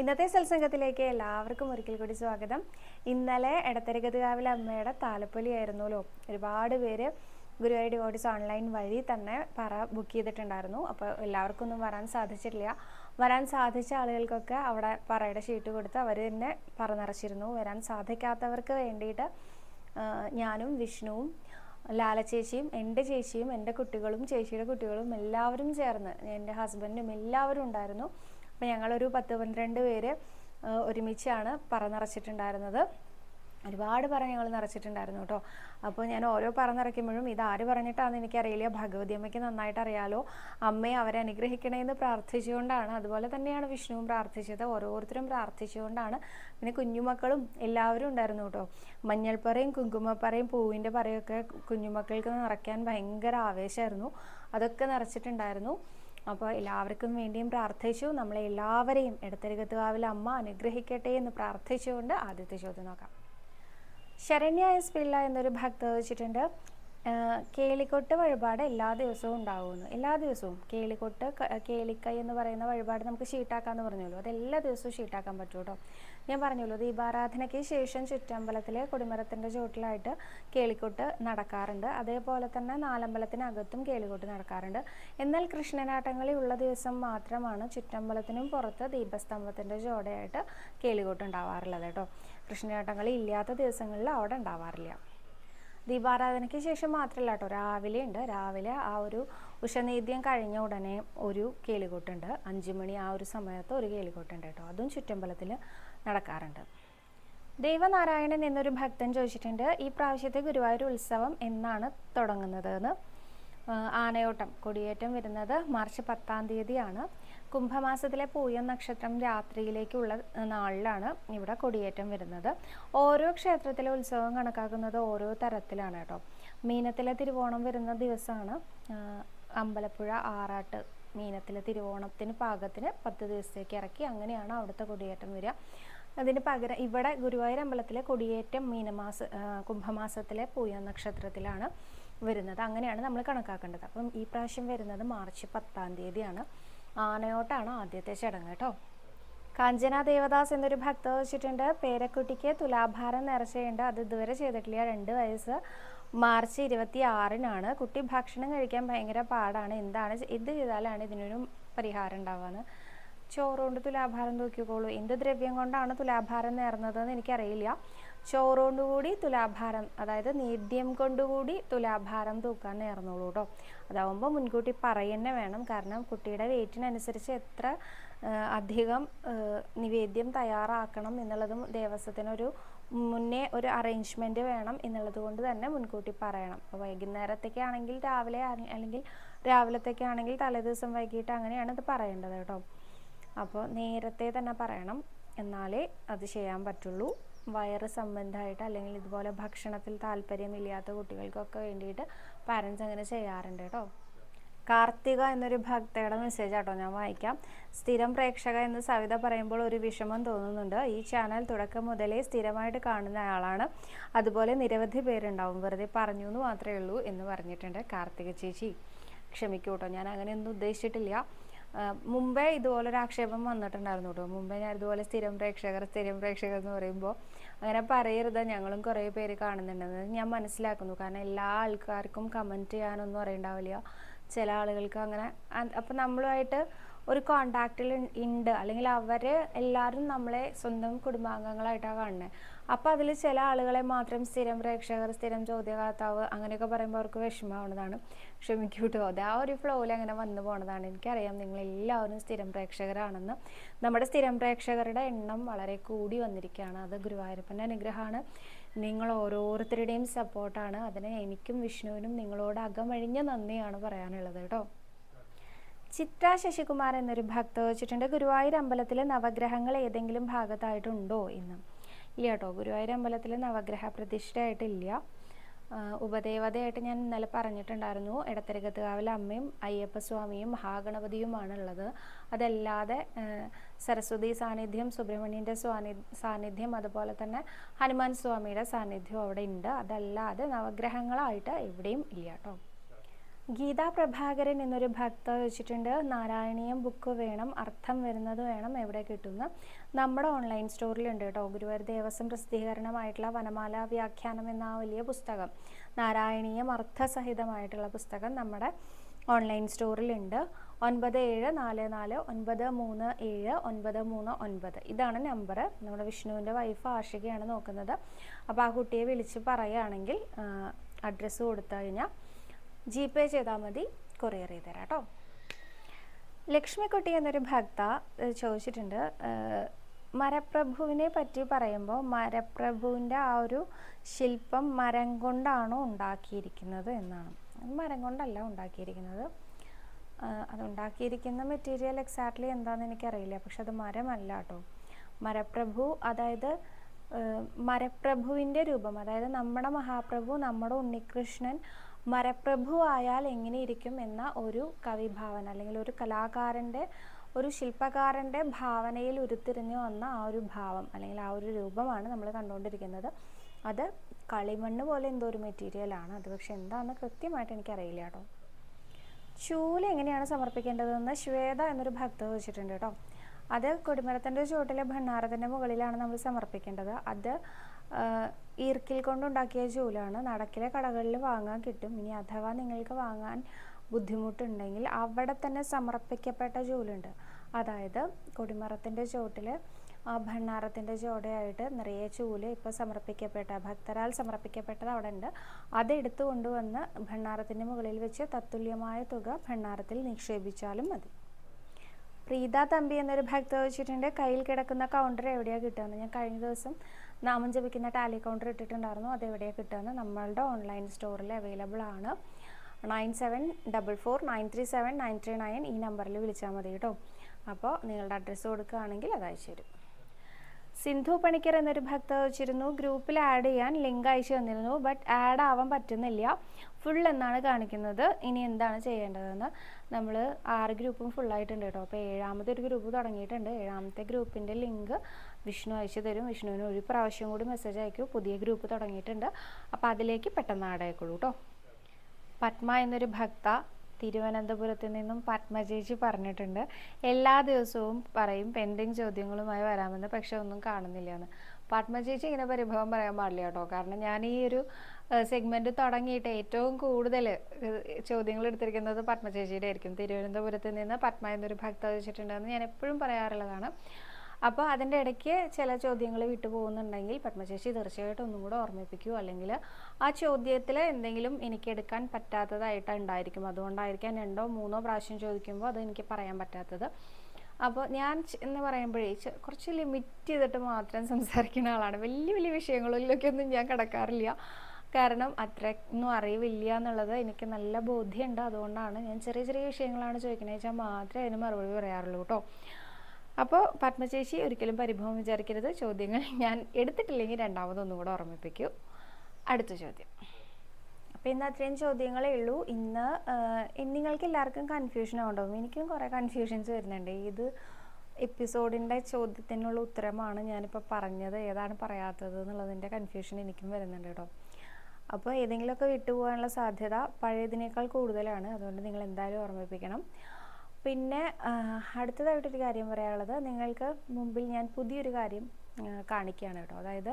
ഇന്നത്തെ സത്സംഗത്തിലേക്ക് എല്ലാവർക്കും ഒരിക്കൽ കൂടി സ്വാഗതം. ഇന്നലെ എടത്തരഗതികാവിലെ അമ്മയുടെ താലപ്പൊലിയായിരുന്നല്ലോ ഒരുപാട് പേര് ഗുരുവായൂർ ഡിവോട്ടീസ് ഓൺലൈൻ വഴി തന്നെ പറ ബുക്ക് ചെയ്തിട്ടുണ്ടായിരുന്നു. അപ്പോൾ എല്ലാവർക്കും ഒന്നും വരാൻ സാധിച്ചിട്ടില്ല. വരാൻ സാധിച്ച ആളുകൾക്കൊക്കെ അവിടെ പറയുടെ ഷീറ്റ് കൊടുത്ത് അവർ തന്നെ പറ നിറച്ചിരുന്നു വരാൻ സാധിക്കാത്തവർക്ക് വേണ്ടിയിട്ട് ഞാനും വിഷ്ണുവും ലാല ചേച്ചിയും എന്റെ ചേച്ചിയും എന്റെ കുട്ടികളും ചേച്ചിയുടെ കുട്ടികളും എല്ലാവരും ചേർന്ന് എന്റെ ഹസ്ബൻഡും എല്ലാവരും ഉണ്ടായിരുന്നു. അപ്പോൾ ഞങ്ങളൊരു പത്ത് പന്ത്രണ്ട് പേര് ഒരുമിച്ചാണ് പറ നിറച്ചിട്ടുണ്ടായിരുന്നത്. ഒരുപാട് പറ ഞങ്ങൾ നിറച്ചിട്ടുണ്ടായിരുന്നു കേട്ടോ. അപ്പോൾ ഞാൻ ഓരോ പറ നിറയ്ക്കുമ്പോഴും ഇത് ആര് പറഞ്ഞിട്ടാണെന്ന് എനിക്കറിയില്ല. ഭഗവതി അമ്മയ്ക്ക് നന്നായിട്ട് അറിയാലോ. അമ്മയെ അവരെ അനുഗ്രഹിക്കണമെന്ന് പ്രാർത്ഥിച്ചുകൊണ്ടാണ്. അതുപോലെ തന്നെയാണ് വിഷ്ണുവും പ്രാർത്ഥിച്ചത്. ഓരോരുത്തരും പ്രാർത്ഥിച്ചുകൊണ്ടാണ്. പിന്നെ കുഞ്ഞുമക്കളും എല്ലാവരും ഉണ്ടായിരുന്നു കേട്ടോ. മഞ്ഞൾപ്പറയും കുങ്കുമപ്പറയും പൂവിന്റെ പറയൊക്കെ കുഞ്ഞുമക്കൾക്ക് നിറയ്ക്കാൻ ഭയങ്കര ആവേശമായിരുന്നു. അതൊക്കെ നിറച്ചിട്ടുണ്ടായിരുന്നു. അപ്പോൾ എല്ലാവർക്കും വേണ്ടിയും പ്രാർത്ഥിച്ചു. നമ്മളെ എല്ലാവരെയും ഇടത്തരകത്തുകാവിലെ അമ്മ അനുഗ്രഹിക്കട്ടെ എന്ന് പ്രാർത്ഥിച്ചുകൊണ്ട് ആദ്യത്തെ ചോദ്യം നോക്കാം. ശരണ്യ എസ് പിള്ള എന്നൊരു ഭക്ത വെച്ചിട്ടുണ്ട് കേളിക്കൊട്ട് വഴിപാട് എല്ലാ ദിവസവും ഉണ്ടാവുമെന്ന് എല്ലാ ദിവസവും കേളിക്കൊട്ട് കേളിക്കൈ എന്ന് പറയുന്ന വഴിപാട് നമുക്ക് ഷീട്ടാക്കാന്ന് പറഞ്ഞല്ലോ അത് എല്ലാ ദിവസവും ഷീട്ടാക്കാൻ പറ്റും കേട്ടോ. ഞാൻ പറഞ്ഞല്ലോ ദീപാരാധനയ്ക്ക് ശേഷം ചുറ്റമ്പലത്തിലെ കൊടിമരത്തിന്റെ ചുവട്ടിലായിട്ട് കേളിക്കൊട്ട് നടക്കാറുണ്ട്. അതേപോലെ തന്നെ നാലമ്പലത്തിനകത്തും കേളിക്കൊട്ട് നടക്കാറുണ്ട്. എന്നാൽ കൃഷ്ണനാട്ടങ്ങളിൽ ഉള്ള ദിവസം മാത്രമാണ് ചുറ്റമ്പലത്തിനും പുറത്ത് ദീപസ്തംഭത്തിന്റെ ചുവടെയായിട്ട് കേളിക്കൊട്ട് ഉണ്ടാവാറുള്ളത് കേട്ടോ. കൃഷ്ണനാട്ടങ്ങളിൽ ഇല്ലാത്ത ദിവസങ്ങളിൽ അവിടെ ഉണ്ടാവാറില്ല. ദീപാരാധനയ്ക്ക് ശേഷം മാത്രമല്ല കേട്ടോ. രാവിലെ ഉണ്ട് രാവിലെ ആ ഒരു ഉഷനീദ്യം കഴിഞ്ഞ ഉടനെ ഒരു കേളികൊട്ടുണ്ട്. അഞ്ചു മണി ആ ഒരു സമയത്ത് ഒരു കേളികൊട്ടുണ്ട് കേട്ടോ. അതും ചുറ്റമ്പലത്തിൽ നടക്കാറുണ്ട്. ദൈവനാരായണൻ എന്നൊരു ഭക്തൻ ചോദിച്ചിട്ടുണ്ട് ഈ പ്രാവശ്യത്തെ ഗുരുവായൂർ ഉത്സവം എന്നാണ് തുടങ്ങുന്നത് ആനയോട്ടം. കൊടിയേറ്റം വരുന്നത് മാർച്ച് പത്താം തീയതിയാണ്. കുംഭമാസത്തിലെ പൂയം നക്ഷത്രം രാത്രിയിലേക്കുള്ള നാളിലാണ് ഇവിടെ കൊടിയേറ്റം വരുന്നത്. ഓരോ ക്ഷേത്രത്തിലെ ഉത്സവം കണക്കാക്കുന്നത് ഓരോ തരത്തിലാണ് കേട്ടോ. മീനത്തിലെ തിരുവോണം വരുന്ന ദിവസമാണ് അമ്പലപ്പുഴ ആറാട്ട് മീനത്തിലെ തിരുവോണത്തിന് പാകത്തിന് പത്ത് ദിവസത്തേക്ക് ഇറക്കി അങ്ങനെയാണ് അവിടുത്തെ കൊടിയേറ്റം വരിക. അതിന് പകരം ഇവിടെ ഗുരുവായൂർ അമ്പലത്തിലെ കൊടിയേറ്റം മീനമാസ കുംഭമാസത്തിലെ പൂയ നക്ഷത്രത്തിലാണ് വരുന്നത്. അങ്ങനെയാണ് നമ്മൾ കണക്കാക്കേണ്ടത്. അപ്പം ഈ പ്രാവശ്യം വരുന്നത് മാർച്ച് പത്താം തീയതിയാണ്. ആനയോട്ടാണ് ആദ്യത്തെ ചടങ്ങ് കേട്ടോ. കാഞ്ചന ദേവദാസ് എന്നൊരു ഭക്ത വെച്ചിട്ടുണ്ട്. പേരക്കുട്ടിക്ക് തുലാഭാരം നിറച്ചുണ്ട് അത് ഇതുവരെ ചെയ്തിട്ടില്ല. രണ്ട് വയസ്സ് മാർച്ച് ഇരുപത്തി ആറിനാണ് കുട്ടി ഭക്ഷണം കഴിക്കാൻ ഭയങ്കര പാടാണ്. എന്താണ് ഇത് ചെയ്താലാണ് ഇതിനൊരു പരിഹാരം ഉണ്ടാവുക ചോറുകൊണ്ട് തുലാഭാരം തൂക്കിക്കോളൂ. എന്ത് ദ്രവ്യം കൊണ്ടാണ് തുലാഭാരം നേർന്നതെന്ന് എനിക്കറിയില്ല. ചോറ് കൊണ്ടുകൂടി തുലാഭാരം അതായത് നേദ്യം കൊണ്ടുകൂടി തുലാഭാരം തൂക്കാൻ നേർന്നോളൂ കേട്ടോ അതാവുമ്പോൾ മുൻകൂട്ടി പറയുന്നേ വേണം. കാരണം കുട്ടിയുടെ വെയിറ്റിനനുസരിച്ച് എത്ര അധികം നിവേദ്യം തയ്യാറാക്കണം എന്നുള്ളതും ദേവസ്വത്തിനൊരു മുന്നേ ഒരു അറേഞ്ച്മെന്റ് വേണം എന്നുള്ളത് കൊണ്ട് തന്നെ മുൻകൂട്ടി പറയണം. അപ്പോൾ വൈകുന്നേരത്തേക്കാണെങ്കിൽ രാവിലെ അല്ലെങ്കിൽ രാവിലത്തേക്കാണെങ്കിൽ തലേദിവസം വൈകിട്ട് അങ്ങനെയാണ് ഇത് പറയേണ്ടത് കേട്ടോ അപ്പോൾ നേരത്തെ തന്നെ പറയണം. എന്നാലേ അത് ചെയ്യാൻ പറ്റുള്ളൂ. വയറ് സംബന്ധമായിട്ട് അല്ലെങ്കിൽ ഇതുപോലെ ഭക്ഷണത്തിൽ താല്പര്യമില്ലാത്ത കുട്ടികൾക്കൊക്കെ വേണ്ടിയിട്ട് പാരൻസ് അങ്ങനെ ചെയ്യാറുണ്ട് കേട്ടോ. കാർത്തിക എന്നൊരു ഭക്തയുടെ മെസ്സേജ് ആട്ടോ ഞാൻ വായിക്കാം. സ്ഥിരം പ്രേക്ഷക എന്ന് സവിത പറയുമ്പോൾ ഒരു വിഷമം തോന്നുന്നുണ്ട്. ഈ ചാനൽ തുടക്കം മുതലേ സ്ഥിരമായിട്ട് കാണുന്ന ആളാണ്. അതുപോലെ നിരവധി പേരുണ്ടാവും. വെറുതെ പറഞ്ഞു എന്ന് മാത്രമേ ഉള്ളൂ എന്ന് പറഞ്ഞിട്ടുണ്ട് കാർത്തിക ചേച്ചി. ക്ഷമിക്കൂട്ടോ ഞാൻ അങ്ങനെയൊന്നും ഉദ്ദേശിച്ചിട്ടില്ല. മുമ്പേ ഇതുപോലൊരു ആക്ഷേപം വന്നിട്ടുണ്ടായിരുന്നു കേട്ടോ. മുമ്പേ ഞാൻ ഇതുപോലെ സ്ഥിരം പ്രേക്ഷകർ സ്ഥിരം പ്രേക്ഷകർ എന്ന് പറയുമ്പോൾ അങ്ങനെ പറയരുത്. ഞങ്ങളും കുറേ പേര് കാണുന്നുണ്ടെന്ന് ഞാൻ മനസ്സിലാക്കുന്നു. കാരണം എല്ലാ ആൾക്കാർക്കും കമന്റ് ചെയ്യാനൊന്നും അറിയണ്ടാവില്ല. ചില ആളുകൾക്ക് അങ്ങനെ അപ്പം നമ്മളുമായിട്ട് ഒരു കോണ്ടാക്റ്റിൽ ഉണ്ട് അല്ലെങ്കിൽ അവർ എല്ലാവരും നമ്മളെ സ്വന്തം കുടുംബാംഗങ്ങളായിട്ടാണ് കാണുന്നത് അപ്പം അതിൽ ചില ആളുകളെ മാത്രം സ്ഥിരം പ്രേക്ഷകർ സ്ഥിരം ചോദ്യകർത്താവ് അങ്ങനെയൊക്കെ പറയുമ്പോൾ അവർക്ക് വിഷമമാവുന്നതാണ്. ക്ഷമിക്കൂ കേട്ടോ അത് ആ ഒരു ഫ്ലോയിൽ അങ്ങനെ വന്നു പോണതാണ്. എനിക്കറിയാം നിങ്ങൾ എല്ലാവരും സ്ഥിരം പ്രേക്ഷകരാണെന്ന്. നമ്മുടെ സ്ഥിരം പ്രേക്ഷകരുടെ എണ്ണം വളരെ കൂടി വന്നിരിക്കുകയാണ്. അത് ഗുരുവായൂരപ്പന്റെ അനുഗ്രഹമാണ്. നിങ്ങൾ ഓരോരുത്തരുടെയും സപ്പോർട്ടാണ് അതിന് എനിക്കും വിഷ്ണുവിനും നിങ്ങളോട് അകമഴിഞ്ഞ നന്ദിയാണ് പറയാനുള്ളത് കേട്ടോ. ചിത്ര ശശികുമാർ എന്നൊരു ഭക്ത വെച്ചിട്ടുണ്ട്. ഗുരുവായൂർ അമ്പലത്തിലെ നവഗ്രഹങ്ങൾ ഏതെങ്കിലും ഭാഗത്തായിട്ടുണ്ടോ എന്ന്. ഇല്ല കേട്ടോ. ഗുരുവായൂർ അമ്പലത്തിൽ നവഗ്രഹ പ്രതിഷ്ഠയായിട്ടില്ല. ഉപദേവതയായിട്ട് ഞാൻ ഇന്നലെ പറഞ്ഞിട്ടുണ്ടായിരുന്നു. ഇടത്തരകത്തുകാവിലെ അമ്മയും അയ്യപ്പസ്വാമിയും മഹാഗണപതിയുമാണ് ഉള്ളത് അതല്ലാതെ സരസ്വതി സാന്നിധ്യം സുബ്രഹ്മണ്യന്റെ സ്വാനി സാന്നിധ്യം അതുപോലെ തന്നെ ഹനുമാൻ സ്വാമിയുടെ സാന്നിധ്യം അവിടെ ഉണ്ട്. അതല്ലാതെ നവഗ്രഹങ്ങളായിട്ട് എവിടെയും ഇല്ല കേട്ടോ. ഗീതാ പ്രഭാകരൻ എന്നൊരു ഭക്ത വെച്ചിട്ടുണ്ട്. നാരായണീയം ബുക്ക് വേണം അർത്ഥം വരുന്നത് വേണം എവിടെ കിട്ടുന്ന. നമ്മുടെ ഓൺലൈൻ സ്റ്റോറിലുണ്ട് കേട്ടോ. ഗുരുവായൂർ ദേവസ്വം പ്രസിദ്ധീകരണമായിട്ടുള്ള വനമാല വ്യാഖ്യാനം എന്ന ആ വലിയ പുസ്തകം. നാരായണീയം അർത്ഥസഹിതമായിട്ടുള്ള പുസ്തകം നമ്മുടെ ഓൺലൈൻ സ്റ്റോറിലുണ്ട് ഒൻപത് ഏഴ് നാല് നാല് ഒൻപത് മൂന്ന് ഏഴ് ഒൻപത് മൂന്ന് ഒൻപത്. ഇതാണ് നമ്പർ നമ്മുടെ വിഷ്ണുവിന്റെ വൈഫ് ആഷികയാണ് നോക്കുന്നത്. അപ്പോൾ ആ കുട്ടിയെ വിളിച്ച് പറയുകയാണെങ്കിൽ അഡ്രസ്സ് കൊടുത്തു കഴിഞ്ഞാൽ ജി പേ ചെയ്താൽ മതി. കൊറിയർ ചെയ്ത് തരാം കേട്ടോ ലക്ഷ്മിക്കുട്ടി എന്നൊരു ഭക്ത ചോദിച്ചിട്ടുണ്ട്. മരപ്രഭുവിനെ പറ്റി പറയുമ്പോൾ മരപ്രഭുവിന്റെ ആ ഒരു ശില്പം മരം കൊണ്ടാണോ ഉണ്ടാക്കിയിരിക്കുന്നത് എന്നാണ്. മരം കൊണ്ടല്ല ഉണ്ടാക്കിയിരിക്കുന്നത്. അതുണ്ടാക്കിയിരിക്കുന്ന മെറ്റീരിയൽ എക്സാക്ട്ലി എന്താണെന്ന് എനിക്കറിയില്ല. പക്ഷെ അത് മരമല്ല കേട്ടോ മരപ്രഭു അതായത് മരപ്രഭുവിന്റെ രൂപം അതായത് നമ്മുടെ മഹാപ്രഭു നമ്മുടെ ഉണ്ണികൃഷ്ണൻ മരപ്രഭു ആയാൽ എങ്ങനെയിരിക്കും എന്ന ഒരു കവിഭാവന അല്ലെങ്കിൽ ഒരു കലാകാരന്റെ ഒരു ശില്പകാരന്റെ ഭാവനയിൽ ഉരുത്തിരിഞ്ഞു വന്ന ആ ഒരു ഭാവം അല്ലെങ്കിൽ ആ ഒരു രൂപമാണ് നമ്മൾ കണ്ടുകൊണ്ടിരിക്കുന്നത്. അത് കളിമണ്ണ് പോലെ എന്തോ ഒരു മെറ്റീരിയലാണ് അത് പക്ഷെ എന്താണെന്ന് കൃത്യമായിട്ട് എനിക്കറിയില്ല കേട്ടോ. ചൂൽ എങ്ങനെയാണ് സമർപ്പിക്കേണ്ടതെന്ന് ശ്വേത എന്നൊരു ഭക്ത ചോദിച്ചിട്ടുണ്ട് കേട്ടോ. അത് കൊടിമരത്തിന്റെ ചുവട്ടിലെ ഭണ്ണാരത്തിന്റെ മുകളിലാണ് നമ്മൾ സമർപ്പിക്കേണ്ടത്. അത് ഈർക്കിൽ കൊണ്ടുണ്ടാക്കിയ ചൂലാണ് നടക്കിലെ കടകളിൽ വാങ്ങാൻ കിട്ടും. ഇനി അഥവാ നിങ്ങൾക്ക് വാങ്ങാൻ ബുദ്ധിമുട്ടുണ്ടെങ്കിൽ അവിടെ തന്നെ സമർപ്പിക്കപ്പെട്ട ചൂലുണ്ട് അതായത് കൊടിമരത്തിന്റെ ചുവട്ടിൽ ഭണ്ണാരത്തിന്റെ ചോടയായിട്ട് നിറയെ ചൂൽ ഇപ്പോൾ സമർപ്പിക്കപ്പെട്ട ഭക്തരാൽ സമർപ്പിക്കപ്പെട്ടത് അവിടെ ഉണ്ട് അത് എടുത്തു കൊണ്ടുവന്ന് ഭണ്ണാരത്തിന്റെ മുകളിൽ വെച്ച് തത്തുല്യമായ തുക ഭണ്ണാരത്തിൽ നിക്ഷേപിച്ചാലും മതി. പ്രീത തമ്പി എന്നൊരു ഭക്ത വെച്ചിട്ടുണ്ട് കയ്യിൽ കിടക്കുന്ന കൗണ്ടർ എവിടെയാണ് കിട്ടുകയെന്ന് ഞാൻ കഴിഞ്ഞ ദിവസം നാമം ജപിക്കുന്ന ടാലി കൗണ്ടർ ഇട്ടിട്ടുണ്ടായിരുന്നു. അത് എവിടെയാണ് കിട്ടുന്നത് നമ്മളുടെ ഓൺലൈൻ സ്റ്റോറിൽ അവൈലബിൾ ആണ്. Nine seven double four nine three seven nine three nine ഈ നമ്പറിൽ വിളിച്ചാൽ മതി കേട്ടോ. അപ്പോൾ നിങ്ങളുടെ അഡ്രസ്സ് കൊടുക്കുകയാണെങ്കിൽ അത് അയച്ചു തരും. സിന്ധു പണിക്കർ എന്നൊരു ഭക്ത വെച്ചിരുന്നു. ഗ്രൂപ്പിൽ ആഡ് ചെയ്യാൻ ലിങ്ക് അയച്ചു തന്നിരുന്നു. ബട്ട് ആഡ് ആവാൻ പറ്റുന്നില്ല. ഫുൾ എന്നാണ് കാണിക്കുന്നത്. ഇനി എന്താണ് ചെയ്യേണ്ടതെന്ന് നമ്മൾ ആറ് ഗ്രൂപ്പും ഫുള്ളായിട്ടുണ്ട് കേട്ടോ. അപ്പോൾ ഏഴാമത്തെ ഒരു ഗ്രൂപ്പ് തുടങ്ങിയിട്ടുണ്ട്. ഏഴാമത്തെ ഗ്രൂപ്പിന്റെ ലിങ്ക് വിഷ്ണു അയച്ചു തരും. വിഷ്ണുവിന് ഒരു പ്രാവശ്യം കൂടി മെസ്സേജ് അയക്കൂ. പുതിയ ഗ്രൂപ്പ് തുടങ്ങിയിട്ടുണ്ട്. അപ്പോൾ അതിലേക്ക് പെട്ടെന്ന് ആഡ് കേട്ടോ പത്മ എന്നൊരു ഭക്ത തിരുവനന്തപുരത്ത് നിന്നും പത്മജേജി പറഞ്ഞിട്ടുണ്ട്. എല്ലാ ദിവസവും പറയും പെൻഡിങ് ചോദ്യങ്ങളുമായി വരാമെന്ന് പക്ഷെ ഒന്നും കാണുന്നില്ല എന്ന്. പത്മജേജി ചേച്ചി ഇങ്ങനെ പരിഭവം പറയാൻ പാടില്ല കേട്ടോ കാരണം ഞാൻ ഈ ഒരു സെഗ്മെന്റ് തുടങ്ങിയിട്ട് ഏറ്റവും കൂടുതൽ ചോദ്യങ്ങൾ എടുത്തിരിക്കുന്നത് പത്മജേജിയുടെ ആയിരിക്കും. തിരുവനന്തപുരത്ത് നിന്ന് പത്മ എന്നൊരു ഭക്ത വെച്ചിട്ടുണ്ടെന്ന് ഞാൻ എപ്പോഴും പറയാറുള്ളതാണ്. അപ്പോൾ അതിന്റെ ഇടയ്ക്ക് ചില ചോദ്യങ്ങൾ വിട്ടു പോകുന്നുണ്ടെങ്കിൽ പത്മചേച്ചി തീർച്ചയായിട്ടും ഒന്നും കൂടെ ഓർമ്മിപ്പിക്കൂ. അല്ലെങ്കിൽ ആ ചോദ്യത്തിൽ എന്തെങ്കിലും എനിക്ക് എടുക്കാൻ പറ്റാത്തതായിട്ട് ഉണ്ടായിരിക്കും. അതുകൊണ്ടായിരിക്കാം രണ്ടോ മൂന്നോ പ്രാവശ്യം ചോദിക്കുമ്പോൾ അത് എനിക്ക് പറയാൻ പറ്റാത്തത്. അപ്പോൾ ഞാൻ എന്ന് പറയുമ്പോഴേ കുറച്ച് ലിമിറ്റ് ചെയ്തിട്ട് മാത്രം സംസാരിക്കുന്ന ആളാണ്. വലിയ വലിയ വിഷയങ്ങളിലൊക്കെയൊന്നും ഞാൻ കിടക്കാറില്ല. കാരണം അത്രയൊന്നും അറിവില്ല എന്നുള്ളത് എനിക്ക് നല്ല ബോധ്യമുണ്ട്. അതുകൊണ്ടാണ് ഞാൻ ചെറിയ ചെറിയ വിഷയങ്ങളാണ് ചോദിക്കുന്നത് വെച്ചാൽ മാത്രമേ അതിന് മറുപടി പറയാറുള്ളൂ കേട്ടോ. അപ്പോൾ പത്മചേച്ചി ഒരിക്കലും പരിഭവം വിചാരിക്കരുത്. ചോദ്യങ്ങൾ ഞാൻ എടുത്തിട്ടില്ലെങ്കിൽ രണ്ടാമതൊന്നും കൂടെ ഓർമ്മിപ്പിക്കൂ. അടുത്ത ചോദ്യം. അപ്പോൾ ഇന്ന് അത്രയും ചോദ്യങ്ങളേ ഉള്ളൂ. ഇന്ന് നിങ്ങൾക്ക് എല്ലാവർക്കും കൺഫ്യൂഷൻ ഉണ്ടാവും എനിക്കും കുറേ കൺഫ്യൂഷൻസ് വരുന്നുണ്ട്. ഇത് എപ്പിസോഡിന്റെ ചോദ്യത്തിനുള്ള ഉത്തരമാണ് ഞാനിപ്പോൾ പറഞ്ഞത്. ഏതാണ് പറയാത്തത് എന്നുള്ളതിന്റെ കൺഫ്യൂഷൻ എനിക്കും വരുന്നുണ്ട് കേട്ടോ. അപ്പോൾ ഏതെങ്കിലുമൊക്കെ വിട്ടുപോകാനുള്ള സാധ്യത പഴയതിനേക്കാൾ കൂടുതലാണ്. അതുകൊണ്ട് നിങ്ങൾ എന്തായാലും ഓർമ്മിപ്പിക്കണം. പിന്നെ അടുത്തതായിട്ട് അടുത്തതായിട്ടൊരു കാര്യം പറയാനുള്ളത് നിങ്ങൾക്ക് മുമ്പിൽ ഞാൻ പുതിയൊരു കാര്യം കാണിക്കുകയാണ് കേട്ടോ. അതായത്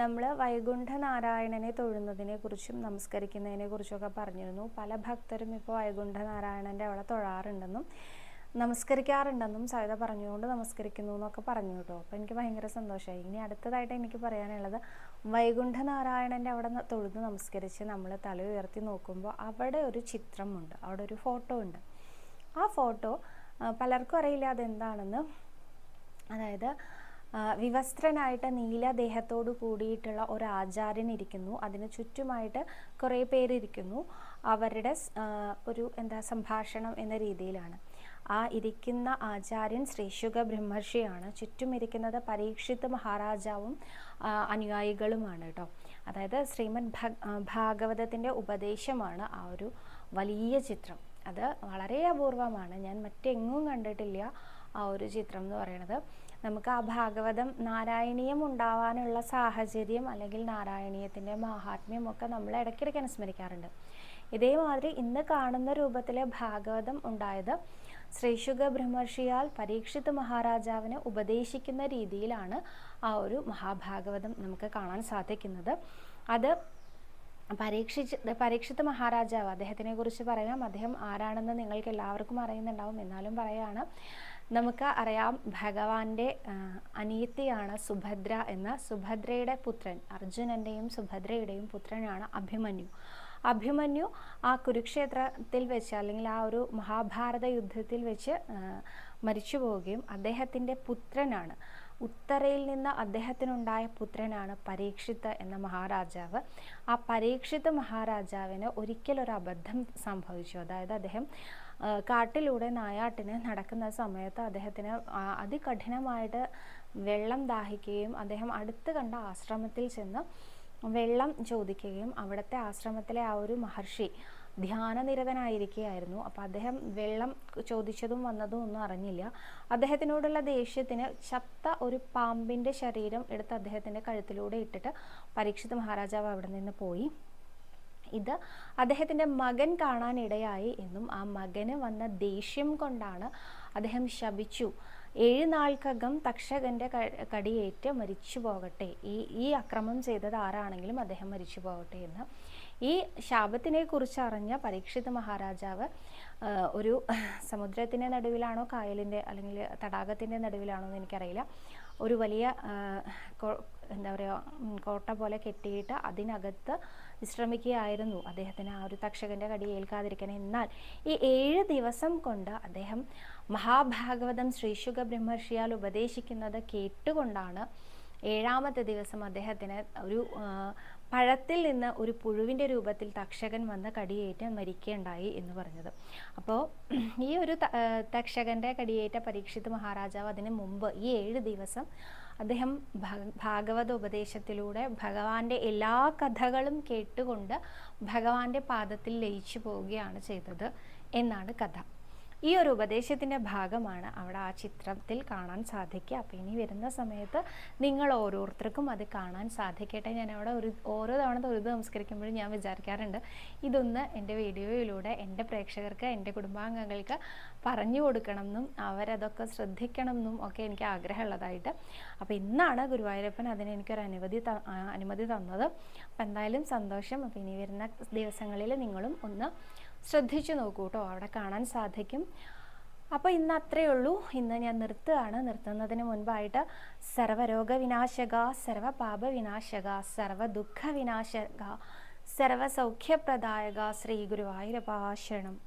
നമ്മൾ വൈകുണ്ഠ നാരായണനെ തൊഴുന്നതിനെ കുറിച്ചും നമസ്കരിക്കുന്നതിനെ കുറിച്ചൊക്കെ പറഞ്ഞിരുന്നു. പല ഭക്തരും ഇപ്പോൾ വൈകുണ്ഠ നാരായണന്റെ അവിടെ തൊഴാറുണ്ടെന്നും നമസ്കരിക്കാറുണ്ടെന്നും സവിത പറഞ്ഞുകൊണ്ട് നമസ്കരിക്കുന്നു എന്നൊക്കെ പറഞ്ഞു കേട്ടോ. അപ്പോൾ എനിക്ക് ഭയങ്കര സന്തോഷമായി. ഇനി അടുത്തതായിട്ട് എനിക്ക് പറയാനുള്ളത് വൈകുണ്ഠ നാരായണന്റെ അവിടെ തൊഴുന്ന് നമസ്കരിച്ച് നമ്മൾ തല ഉയർത്തി നോക്കുമ്പോൾ അവിടെ ഒരു ചിത്രമുണ്ട്. അവിടെ ഒരു ഫോട്ടോ ഉണ്ട്. ആ ഫോട്ടോ പലർക്കും അറിയില്ല അതെന്താണെന്ന്. അതായത് വിവസ്ത്രനായിട്ട് നീല ദേഹത്തോടു കൂടിയിട്ടുള്ള ഒരു ആചാര്യൻ ഇരിക്കുന്നു. അതിന് ചുറ്റുമായിട്ട് കുറേ പേരിരിക്കുന്നു അവരുടെ ഒരു എന്താ സംഭാഷണം എന്ന രീതിയിലാണ്. ആ ഇരിക്കുന്ന ആചാര്യൻ ശ്രീശുഖ ബ്രഹ്മർഷിയാണ്. ചുറ്റും ഇരിക്കുന്നത് പരീക്ഷിത് മഹാരാജാവും അനുയായികളുമാണ് കേട്ടോ. അതായത് ശ്രീമദ് ഭാഗവതത്തിന്റെ ഉപദേശമാണ് ആ ഒരു വലിയ ചിത്രം. അത് വളരെ അപൂർവമാണ്. ഞാൻ മറ്റെങ്ങും കണ്ടിട്ടില്ല ആ ഒരു ചിത്രം എന്ന് പറയുന്നത്. നമുക്ക് ആ ഭാഗവതം നാരായണീയം ഉണ്ടാവാനുള്ള സാഹചര്യം അല്ലെങ്കിൽ നാരായണീയത്തിന്റെ മഹാത്മ്യം ഒക്കെ നമ്മൾ ഇടയ്ക്കിടയ്ക്ക് അനുസ്മരിക്കാറുണ്ട്. ഇതേമാതിരി ഇന്ന് കാണുന്ന രൂപത്തിലെ ഭാഗവതം ഉണ്ടായത് ശ്രീശുഖ ബ്രഹ്മർഷിയാൽ പരീക്ഷിത് മഹാരാജാവിനെ ഉപദേശിക്കുന്ന രീതിയിലാണ് ആ ഒരു മഹാഭാഗവതം നമുക്ക് കാണാൻ സാധിക്കുന്നത്. അത് പരീക്ഷിച്ച് പരീക്ഷിത് മഹാരാജാവ്. അദ്ദേഹത്തിനെ കുറിച്ച് പറയാം. അദ്ദേഹം ആരാണെന്ന് നിങ്ങൾക്ക് എല്ലാവർക്കും അറിയുന്നുണ്ടാവും. എന്നാലും പറയാണ് നമുക്ക് അറിയാം ഭഗവാന്റെ അനിയത്തിയാണ് സുഭദ്ര എന്ന സുഭദ്രയുടെ പുത്രൻ. അർജുനന്റെയും സുഭദ്രയുടെയും പുത്രനാണ് അഭിമന്യു. അഭിമന്യു ആ കുരുക്ഷേത്രത്തിൽ വെച്ച് അല്ലെങ്കിൽ ആ ഒരു മഹാഭാരത യുദ്ധത്തിൽ വെച്ച് മരിച്ചു പോവുകയും അദ്ദേഹത്തിന്റെ പുത്രനാണ്. ഉത്തരയിൽ നിന്ന് അദ്ദേഹത്തിനുണ്ടായ പുത്രനാണ് പരീക്ഷിത്ത് എന്ന മഹാരാജാവ്. ആ പരീക്ഷിത്ത് മഹാരാജാവിന് ഒരിക്കലൊരു അബദ്ധം സംഭവിച്ചു. അതായത് അദ്ദേഹം കാട്ടിലൂടെ നായാട്ടിന് നടക്കുന്ന സമയത്ത് അദ്ദേഹത്തിന് അതികഠിനമായിട്ട് വെള്ളം ദാഹിക്കുകയും അദ്ദേഹം അടുത്ത് കണ്ട ആശ്രമത്തിൽ ചെന്ന് വെള്ളം ചോദിക്കുകയും അവിടുത്തെ ആശ്രമത്തിലെ ആ ഒരു മഹർഷി ധ്യാനനിരതനായിരിക്കുകയായിരുന്നു അപ്പോൾ അദ്ദേഹം വെള്ളം ചോദിച്ചതും വന്നതും ഒന്നും അറിഞ്ഞില്ല. അദ്ദേഹത്തിനോടുള്ള ദേഷ്യത്തിന് ചത്ത ഒരു പാമ്പിന്റെ ശരീരം എടുത്ത് അദ്ദേഹത്തിന്റെ കഴുത്തിലൂടെ ഇട്ടിട്ട് പരീക്ഷിത് മഹാരാജാവ് അവിടെ നിന്ന് പോയി. ഇത് അദ്ദേഹത്തിന്റെ മകൻ കാണാനിടയായി എന്നും ആ മകന് വന്ന ദേഷ്യം കൊണ്ടാണ് അദ്ദേഹം ശപിച്ചു. ഏഴ് നാൾക്കകം കടിയേറ്റ് മരിച്ചു പോകട്ടെ. ഈ ഈ അക്രമം ചെയ്തത് ആരാണെങ്കിലും അദ്ദേഹം മരിച്ചു പോകട്ടെ എന്ന്. ഈ ശാപത്തിനെ കുറിച്ച് അറിഞ്ഞ പരീക്ഷിത മഹാരാജാവ് ഒരു സമുദ്രത്തിന്റെ നടുവിലാണോ കായലിന്റെ അല്ലെങ്കിൽ തടാകത്തിന്റെ നടുവിലാണോ എന്ന് എനിക്കറിയില്ല. ഒരു വലിയ എന്താ പറയുക കോട്ട പോലെ കെട്ടിയിട്ട് അതിനകത്ത് വിശ്രമിക്കുകയായിരുന്നു. അദ്ദേഹത്തിന് ആ ഒരു തക്ഷകന്റെ കടി ഏൽക്കാതിരിക്കാൻ എന്നാൽ ഈ ഏഴ് ദിവസം കൊണ്ട് അദ്ദേഹം മഹാഭാഗവതം ശ്രീശുഖ ബ്രഹ്മർഷിയാൽ ഉപദേശിക്കുന്നത് കേട്ടുകൊണ്ടാണ് ഏഴാമത്തെ ദിവസം അദ്ദേഹത്തിന് ഒരു പഴത്തിൽ നിന്ന് ഒരു പുഴുവിന്റെ രൂപത്തിൽ തക്ഷകൻ വന്ന് കടിയേറ്റ് മരിക്കുകയുണ്ടായി എന്ന് പറഞ്ഞത്. അപ്പോൾ ഈ ഒരു തക്ഷകന്റെ കടിയേറ്റ പരീക്ഷിത് മഹാരാജാവ് അതിന് മുമ്പ് ഈ ഏഴ് ദിവസം അദ്ദേഹം ഭാഗവത ഉപദേശത്തിലൂടെ ഭഗവാന്റെ എല്ലാ കഥകളും കേട്ടുകൊണ്ട് ഭഗവാന്റെ പാദത്തിൽ ലയിച്ചു പോവുകയാണ് ചെയ്തത് എന്നാണ് കഥ. ഈ ഒരു ഉപദേശത്തിന്റെ ഭാഗമാണ് അവിടെ ആ ചിത്രത്തിൽ കാണാൻ സാധിക്കുക. അപ്പോൾ ഇനി വരുന്ന സമയത്ത് നിങ്ങൾ ഓരോരുത്തർക്കും അത് കാണാൻ സാധിക്കട്ടെ. ഞാൻ അവിടെ ഒരു ഓരോ തവണ തൊഴുത് നമസ്കരിക്കുമ്പോഴും ഞാൻ വിചാരിക്കാറുണ്ട് ഇതൊന്ന് എന്റെ വീഡിയോയിലൂടെ എന്റെ പ്രേക്ഷകർക്ക് എന്റെ കുടുംബാംഗങ്ങൾക്ക് പറഞ്ഞു കൊടുക്കണം എന്നും അവരതൊക്കെ ശ്രദ്ധിക്കണം എന്നും ഒക്കെ എനിക്ക് ആഗ്രഹമുള്ളതായിട്ട്. അപ്പോൾ ഇന്നാണ് ഗുരുവായൂരപ്പൻ അതിന് എനിക്കൊരു അനുമതി അനുമതി തന്നത്. അപ്പം എന്തായാലും സന്തോഷം. അപ്പോൾ ഇനി വരുന്ന ദിവസങ്ങളിൽ നിങ്ങളും ഒന്ന് ശ്രദ്ധിച്ചു നോക്കൂ കേട്ടോ. അവിടെ കാണാൻ സാധിക്കും. അപ്പോൾ ഇന്ന് അത്രയേ ഉള്ളൂ. ഇന്ന് ഞാൻ നിർത്തുകയാണ്. നിർത്തുന്നതിന് മുൻപായിട്ട് സർവരോഗ വിനാശക സർവപാപ വിനാശക സർവ വിനാശക ശ്രീ ഗുരുവായൂരപ്പ ശരണം